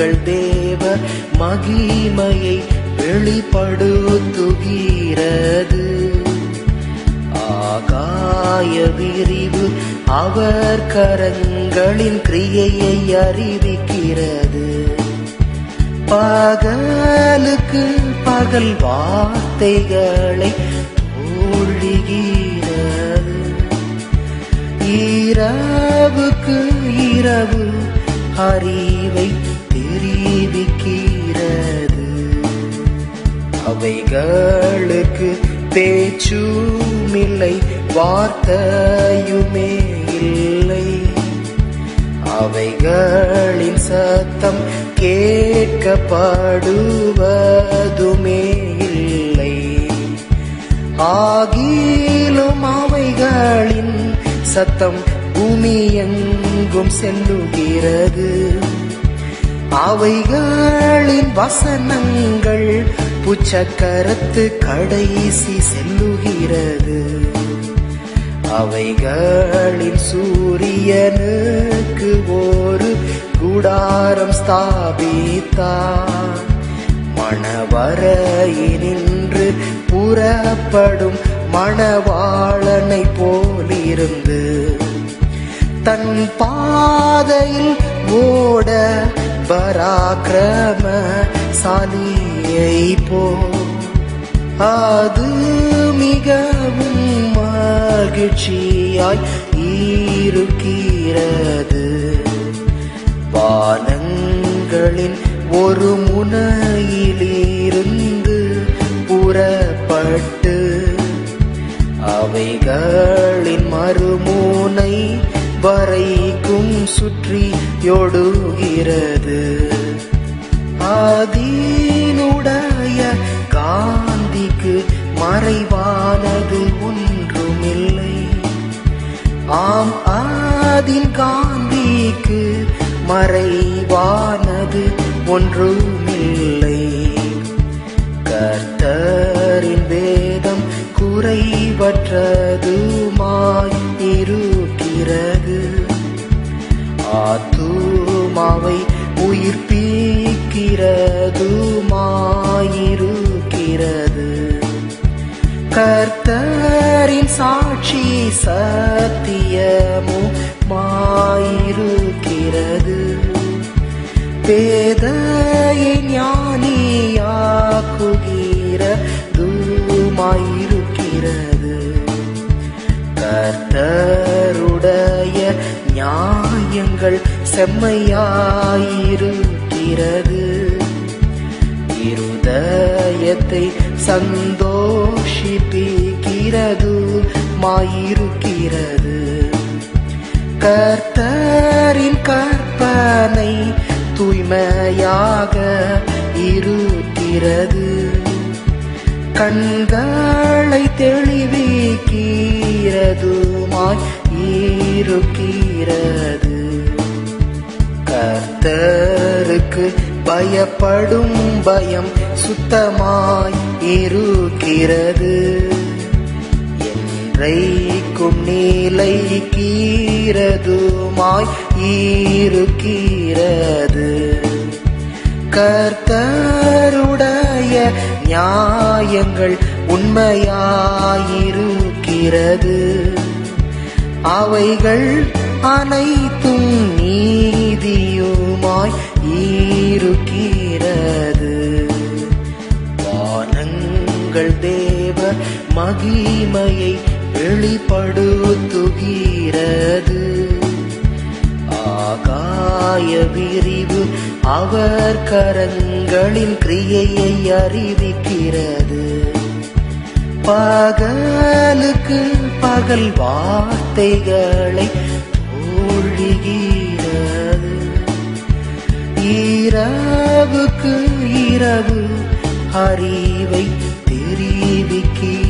உங்கள் தேவ மகிமையை வெளிப்படுத்துகிறது. ஆகாய விரிவு அவர் கரங்களின் கிரியையை அறிவிக்கிறது. பகலுக்கு பகல் வார்த்தைகளை ஒழுகிறது இரவுக்கு இரவு அறிவை வார்த்தைகளுக்கு பேச்சும் இல்லை வார்த்தையுமே இல்லை. அவைகளின் சத்தம் கேட்கப்படுவதுமே இல்லை. ஆகிலும் அவைகளின் சத்தம் பூமி எங்கும் செல்லுகிறது. அவைகளின் வசனங்கள் புச்சக்கரத்து கடைசி செல்லுகிறது. அவைகளின் சூரியனுக்கு ஒரு குடாரம் ஸ்தாபித்தார். மணவரையினின்று புறப்படும் மணவாளனை போலிருந்து தன் பாதையில் ஓட பராக்கிரம சாலியை போ அது மிகவும் மகிழ்ச்சியாய் இருக்கிறது. பானங்களின் ஒரு முனையிலிருந்து புறப்பட்டு அவைகளின் மறுமுனை வரை சுற்றியொடுகிறது. ஆதீனுடைய காந்திக்கு மறைவானது ஒன்றுமில்லை. ஆம் ஆதின் காந்திக்கு மறைவானது ஒன்றுமில்லை. ஆத்துமாவை உயிர்ப்பிக்கிறதுமாயிருக்கிறது. கர்த்தரின் சாட்சி சத்தியமும் மாயிருக்கிறது பேதையை ஞானியாக்குகிற தூமாயிருக்கிறது கர்த்தர் நியாயங்கள் செம்மையாயிருக்கிறது. இருதயத்தை சந்தோஷிப்பிக்கிறது மாயிருக்கிறது. கர்த்தரின் கற்பனை தூய்மையாக இருக்கிறது. கண்களை தெளிவிக்கிறதுமாய் இருக்கிறது கர்த்தருக்கு பயப்படும் பயம் சுத்தமாய் இருக்கிறது. என்றைக்கும் நீலைக்கீரதுமாய் இருக்கிறது. கர்த்தருடைய நியாயங்கள் உண்மையாயிருக்கிறது. அவைகள் அனைத்தும் நீதியுமாய் இருக்கிறது. வானங்கள் தேவ மகிமையை வெளிப்படுத்துகிறது. ஆகாய விரிவு அவர் கரங்களின் கிரியையை அறிவிக்கிறது. பகலுக்கு பகல் வார்த்தைகளை ஒழிகிறது இரவுக்கு இரவு அறிவை தெரிவிக்கிறது.